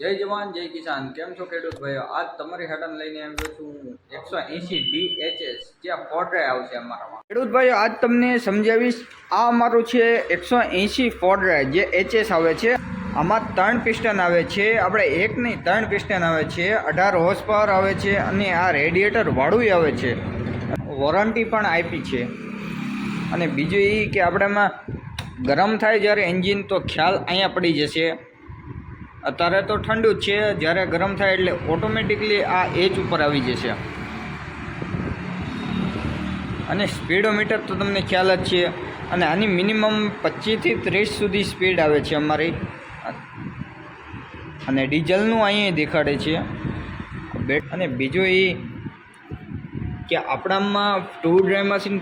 જય જવાન, જય કિસાન. કેમ છો ખેડૂત ભાઈઓ? આજ તમારી હેડન લઈને આવ્યો છું એકસો એંસી ડી એચ એસ જ્યાં ફોર્ડ્રાય આવશે અમારામાં. ખેડૂત ભાઈઓ, આજ તમને સમજાવીશ, આ અમારું છે એકસો એંશી ફોર્ડ્રાય જે એચએસ આવે છે. આમાં ત્રણ પિસ્ટન આવે છે, આપણે એક નહીં, ત્રણ પિસ્ટન આવે છે. અઢાર હોર્સ પાવર આવે છે અને આ રેડિએટર વાળું આવે છે. વોરંટી પણ આપી છે. અને બીજું એ કે આપણામાં ગરમ થાય જ્યારે એન્જિન, તો ખ્યાલ અહીંયા પડી જશે. અત્યારે તો ઠંડુ છે, જ્યારે ગરમ થાય એટલે ઓટોમેટિકલી આ એચ ઉપર આવી જશે. અને સ્પીડોમીટર તો તમને ખ્યાલ જ છે, અને આની મિનિમમ પચીસથી ત્રીસ સુધી સ્પીડ આવે છે અમારી. અને ડીઝલનું અહીંયા દેખાડે છે. અને બીજું એ કે આપણામાં ટુ ડ્રાઈવમાંથી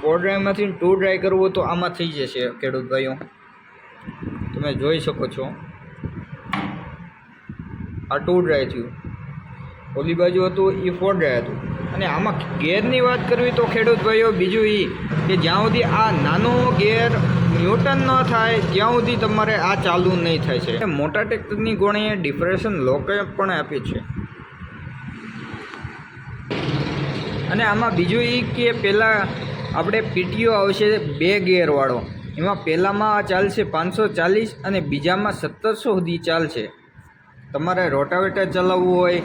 ફોર ડ્રાઈવમાંથી ટુ ડ્રાઈવ કરવું તો આમાં થઈ જશે, ખેડૂત ભાઈઓ. તમે જોઈ શકો છો. આ ટુ ડ્રાઈવ થયું. ઓલી બાજુ હતું એ ફોર ડ્રાઈવ હતું. અને આમાં ગેરની વાત કરવી તો ખેડૂત ભાઈઓ, બીજું એ કે જ્યાં સુધી આ નાનો ગેર ન્યૂટન ન થાય, ત્યાં સુધી તમારે આ ચાલુ નહીં થાય છે. મોટા ટ્રેક્ટરની ગોણીએ ડિપ્રેશન લોકે પણ આપી છે. અને આમાં બીજું એ કે પહેલાં આપણે પીટીઓ આવશે બે ગેરવાળો. એમાં પહેલાંમાં ચાલશે પાંચસો ચાલીસ અને બીજામાં સત્તરસો સુધી ચાલશે. તમારે રોટાવેટર ચલાવવું હોય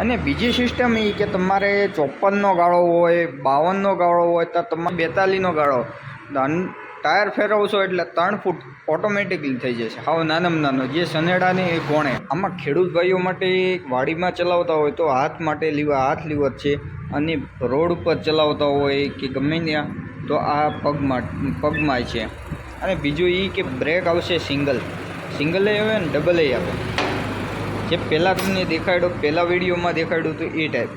અને બીજી સિસ્ટમ એ કે તમારે ચોપનનો ગાળો હોય, બાવનનો ગાળો હોય, તો તમારે બેતાલીસનો ગાળો. ટાયર ફેરવશો એટલે ત્રણ ફૂટ ઓટોમેટિકલી થઈ જશે. હાવ નાનામાં નાનો. જે સનેડાની એ કોણે આમાં ખેડૂત ભાઈઓ માટે વાડીમાં ચલાવતા હોય તો હાથ માટે લીવા, હાથ લીવર છે. અને રોડ ઉપર ચલાવતા હોય કે ગમે ત્યાં, તો આ પગમાં પગમાં છે. અને બીજું એ કે બ્રેક આવશે સિંગલ. સિંગલે આવે ને ડબલે આવે. જે પહેલાં તમને દેખાડ્યો, પહેલાં વિડીયોમાં દેખાડ્યું હતું એ ટાઈપ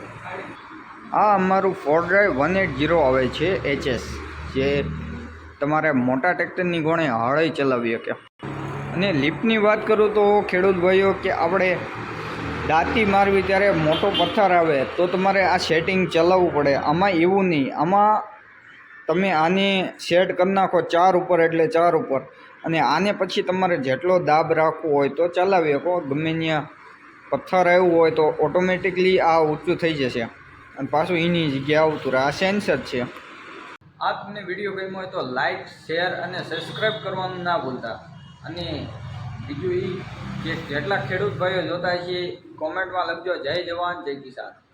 આ અમારું four drive one eight zero આવે છે એચએસ જે તમારે મોટા ટ્રેક્ટરની ગોણે હળઈ ચલાવી શકે. અને લિફ્ટની વાત કરું તો ખેડૂત ભાઈઓ કે આપણે દાંતી મારવી ત્યારે મોટો પથ્થર આવે, તો તમારે આ સેટિંગ ચલાવવું પડે. આમાં એવું નહીં, આમાં તમે આને સેટ કરી નાખો ચાર ઉપર એટલે ચાર ઉપર. અને આને પછી તમારે જેટલો દાબ રાખવો હોય તો ચલાવી શકો, ગમે ત્યાં પથ્થર આવ્યું હોય તો ઓટોમેટિકલી આ ઊંચું થઈ જશે. અને પાછું એની જગ્યાએ આવતું રહે. આ સેન્સર છે. આ તમને વીડિયો ગમ્યો હોય તો લાઇક શેર અને સબસ્ક્રાઈબ કરવાનું ના ભૂલતા. અને બીજું એ કે જેટલા ખેડૂત ભાઈઓ જોતા છે કોમેન્ટમાં લખજો. જય જવાન, જય કિસાન.